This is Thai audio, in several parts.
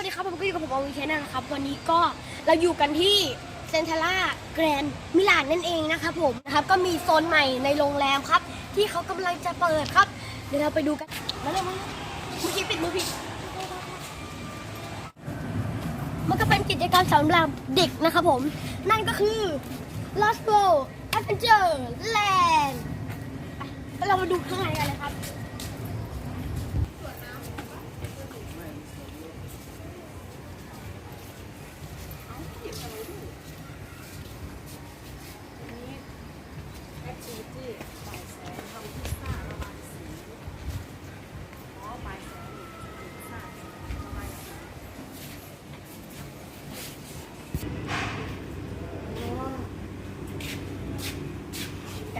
วัสดีครับผมก็อยู่กับผมอวีเชนนะครับ วันนี้ก็เราอยู่กันที่เซนทาร่าแกรนมิลานนั่นเองนะครับผมนะครับก็มีโซนใหม่ในโรงแรมครับ ที่เขากำลังจะเปิดครับ เดี๋ยวเราไปดูกันมาเลยมาเลยเมื่อกี้ปิดมือผิดมันก็เป็นกิจกรรมสำหรับเด็กนะครับผม นั่นก็คือ Lost World Adventure Land เรามาดูข้างในกันเลยครับ แอคทิวิตี้บ่ายแสนทำพิซซ่าระบายสีอ๋อบ่ายแสนนี่พิซซ่าระบายสี อยากกิน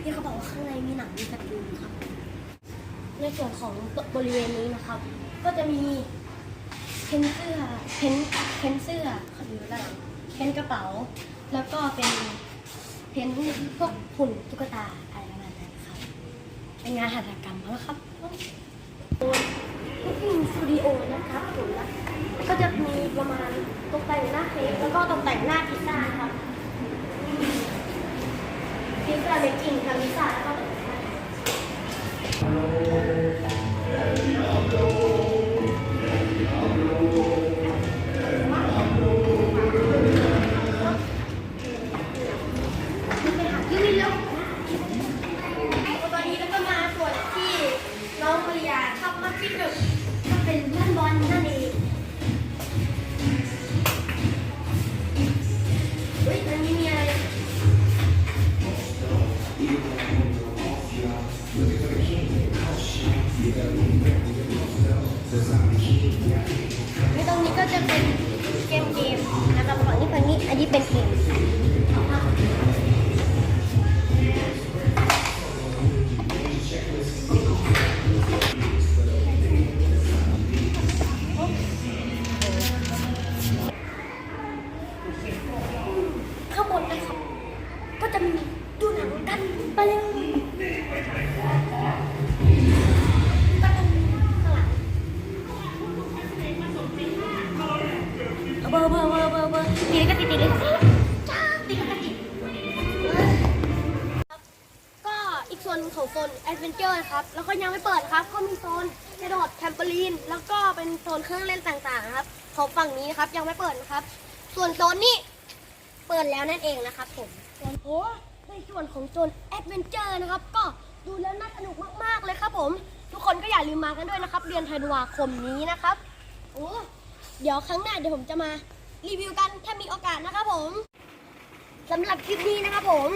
พี่เขาบอกว่าข้างในมีหนังมีการ์ตูนครับ ในส่วนของบริเวณนี้นะครับ ก็จะมีเพ้นเสื้อเพ้นเพ้นเสื้อเขาอยู่ด้านหลังเพ้นกระเป๋า แล้วก็เป็นเพ้นพวกหุ่นตุ๊กตาอะไรประมาณนั้นครับ เป็นงานหัตถกรรมแล้วครับก็คือสตูดิโอนะครับผมนะก็จะมีประมาณตกแต่งหน้าเค้กแล้วก็ตกแต่งหน้าพิซซ่าครับ พิซซ่าเบกกิ้งทำพิซซ่าแล้วก็ ในตรงนี้ก็จะเป็นเกมเกมนะครับฝั่งนี้ฝั่งนี้อันนี้เป็นเกมข้างบนนะครับ ก็จะมีดูหนังกันไปเลยก็จะมีข้างหลัง เบอร์เบอร์เบอร์เบอร์เบอร์ตีก็ติดติดเลยจ้าตีก็ติดก็อีกส่วนของโซนแอดเวนเจอร์ครับ แล้วก็ยังไม่เปิดครับ ก็มีโซนกระโดดแทมเปอรีน แล้วก็เป็นโซนเครื่องเล่นต่างๆนะครับ ของฝั่งนี้นะครับยังไม่เปิดนะครับ ส่วนโซนนี้เปิดแล้วนั่นเองนะครับผมส่วนโอ้ในส่วนของโซนแอดเวนเจอร์นะครับ ก็ดูแล้วน่าสนุกมากๆเลยครับผม ทุกคนก็อย่าลืมมากันด้วยนะครับ เดือนธันวาคมนี้นะครับ เดี๋ยวครั้งหน้าเดี๋ยวผมจะมารีวิวกันถ้ามีโอกาสนะครับผมสำหรับคลิปนี้นะครับผม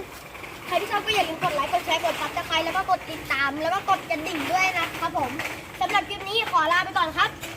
ใครที่ชอบก็อย่าลืมกดไลค์ กดแชร์ กดซับสไครต์แล้วก็กดติดตาม แล้วก็กดกระดิ่งด้วยนะครับผมสำหรับคลิปนี้ขอลาไปก่อนครับสวัสดีครับ